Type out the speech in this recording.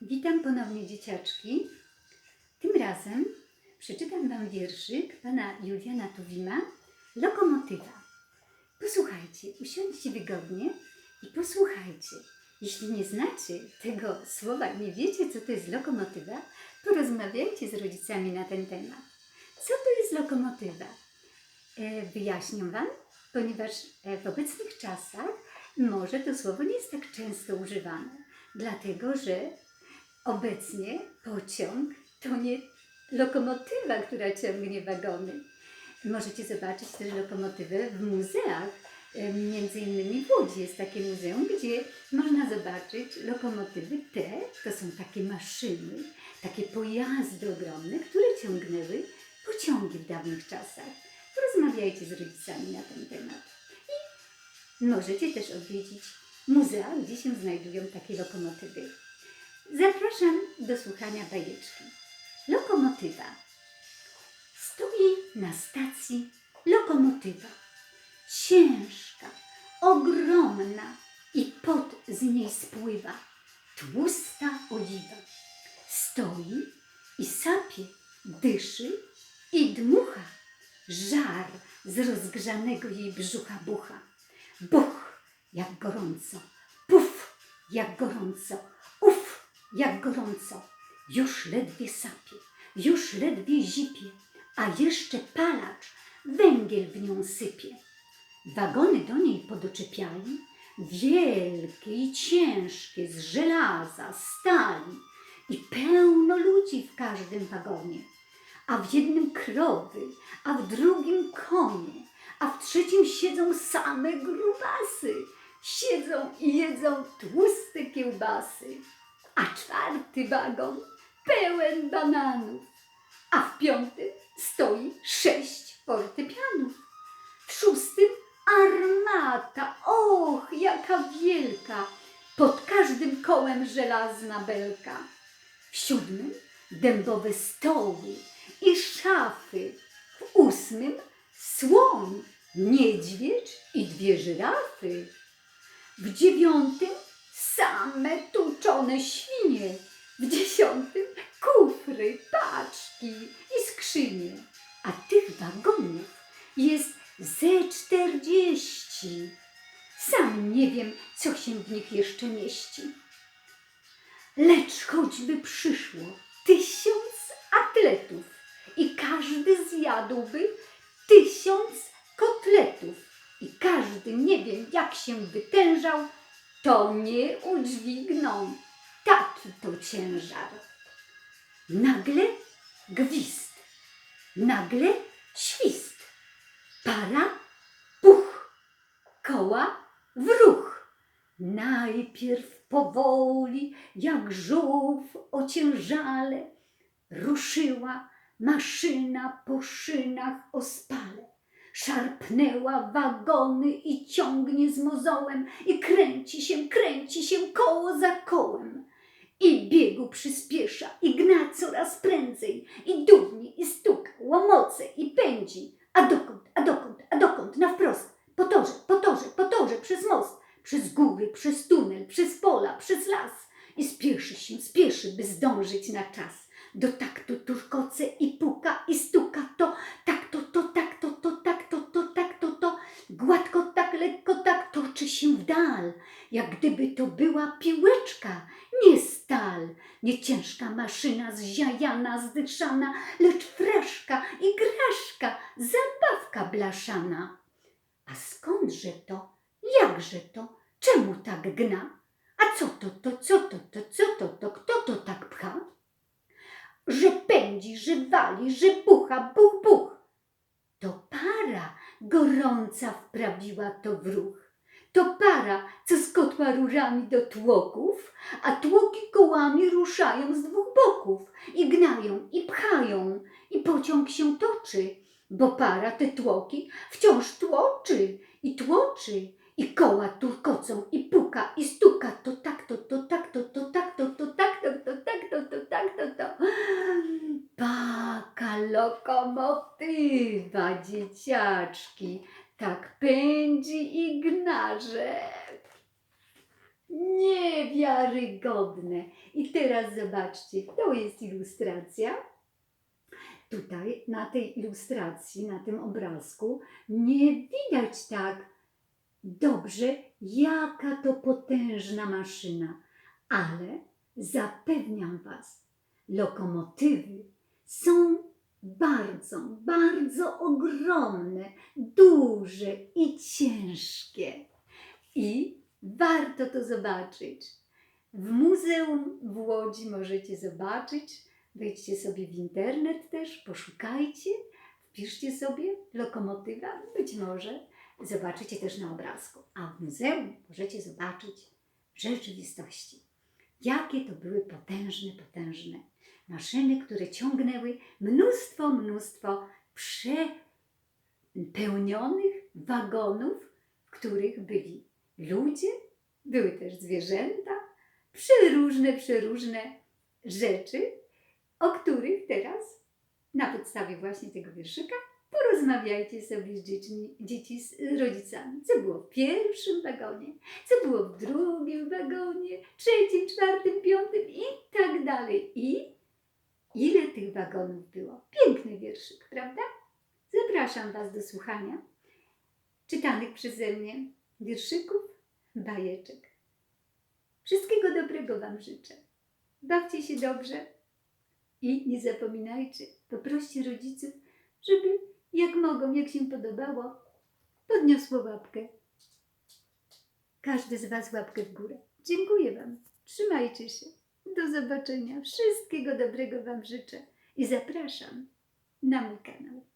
Witam ponownie dzieciaczki. Tym razem przeczytam Wam wierszyk pana Juliana Tuwima Lokomotywa. Posłuchajcie, usiądźcie wygodnie i posłuchajcie. Jeśli nie znacie tego słowa, nie wiecie, co to jest lokomotywa, porozmawiajcie z rodzicami na ten temat. Co to jest lokomotywa? E, wyjaśnię Wam, ponieważ e, w obecnych czasach może to słowo nie jest tak często używane, dlatego że obecnie pociąg to nie lokomotywa, która ciągnie wagony. Możecie zobaczyć też lokomotywę w muzeach. Między innymi w Łodzi jest takie muzeum, gdzie można zobaczyć lokomotywy. Te to są takie maszyny, takie pojazdy ogromne, które ciągnęły pociągi w dawnych czasach. Porozmawiajcie z rodzicami na ten temat. I możecie też odwiedzić muzea, gdzie się znajdują takie lokomotywy. Zapraszam do słuchania bajeczki. Lokomotywa. Stoi na stacji lokomotywa. Ciężka, ogromna i pot z niej spływa. Tłusta oliwa. Stoi i sapie, dyszy i dmucha. Żar z rozgrzanego jej brzucha bucha. Buch, jak gorąco. Puf, jak gorąco. Jak gorąco. Już ledwie sapie, już ledwie zipie, a jeszcze palacz węgiel w nią sypie. Wagony do niej podoczepiali, wielkie i ciężkie, z żelaza, stali i pełno ludzi w każdym wagonie. A w jednym krowy, a w drugim konie, a w trzecim siedzą same grubasy. Siedzą i jedzą tłuste kiełbasy. A czwarty wagon pełen bananów, a w piątym stoi sześć fortepianów. W szóstym armata, och, jaka wielka, pod każdym kołem żelazna belka. W siódmym dębowe stoły i szafy. W ósmym słoń, niedźwiedź i dwie żyrafy. W dziewiątym same tuczone świnie. W dziesiątym kufry, paczki i skrzynie. A tych wagonów jest ze czterdzieści. Sam nie wiem, co się w nich jeszcze mieści. Lecz choćby przyszło tysiąc atletów i każdy zjadłby tysiąc kotletów i każdy nie wiem, jak się wytężał, to nie udźwigną taki to ciężar. Nagle gwizd, nagle świst, para, puch, koła w ruch. Najpierw powoli, jak żółw ociężale, ruszyła maszyna po szynach ospale. Szarpnęła wagony i ciągnie z mozołem i kręci się, kręci się koło za kołem. I biegu przyspiesza i gna coraz prędzej i dudni i stuka, łomoce i pędzi. A dokąd, a dokąd, a dokąd, na wprost, po torze, po torze, po torze, przez most, przez góry, przez tunel, przez pola, przez las. I spieszy się, spieszy, by zdążyć na czas. Do taktu turkoce i puka i stuka to, tak to, to, tak to, to, tak to, to, tak to, to. Gładko, tak, lekko, tak się w dal, jak gdyby to była piłeczka, nie stal. Nie ciężka maszyna zziajana, zdyszana, lecz fraszka i graszka, zabawka blaszana. A skądże to? Jakże to? Czemu tak gna? A co to, to, co to, to, co to, to, kto to tak pcha? Że pędzi, że wali, że bucha, buch, buch. To para gorąca wprawiła to w ruch. To para, co z kotła rurami do tłoków, a tłoki kołami ruszają z dwóch boków i gnają, i pchają, i pociąg się toczy, bo para te tłoki wciąż tłoczy i tłoczy, i koła turkocą, i puka, i stuka, to tak, to, to tak, to, to tak, to, to tak, to, to tak, to, to tak, to, to. Paka lokomotywa, dzieciaczki, tak pędzi i gnaże. Niewiarygodne. I teraz zobaczcie, to jest ilustracja. Tutaj na tej ilustracji, na tym obrazku, nie widać tak dobrze, jaka to potężna maszyna, ale zapewniam Was, lokomotywy są bardzo, bardzo ogromne, duże i ciężkie. I warto to zobaczyć. W muzeum w Łodzi możecie zobaczyć. Wejdźcie sobie w internet też, poszukajcie, wpiszcie sobie lokomotywa, być może zobaczycie też na obrazku. A w muzeum możecie zobaczyć rzeczywistości, jakie to były potężne, potężne maszyny, które ciągnęły mnóstwo, mnóstwo przepełnionych wagonów, w których byli ludzie, były też zwierzęta, przeróżne, przeróżne rzeczy, o których teraz na podstawie właśnie tego wierszyka porozmawiajcie sobie z dziećmi, dzieci z rodzicami. Co było w pierwszym wagonie, co było w drugim wagonie, trzecim, czwartym, piątym i tak dalej. I ile tych wagonów było? Piękny wierszyk, prawda? Zapraszam Was do słuchania czytanych przeze mnie wierszyków, bajeczek. Wszystkiego dobrego Wam życzę. Bawcie się dobrze i nie zapominajcie, poproście rodziców, żeby jak mogą, jak się podobało, podniosło łapkę. Każdy z Was łapkę w górę. Dziękuję Wam. Trzymajcie się. Do zobaczenia. Wszystkiego dobrego Wam życzę i zapraszam na mój kanał.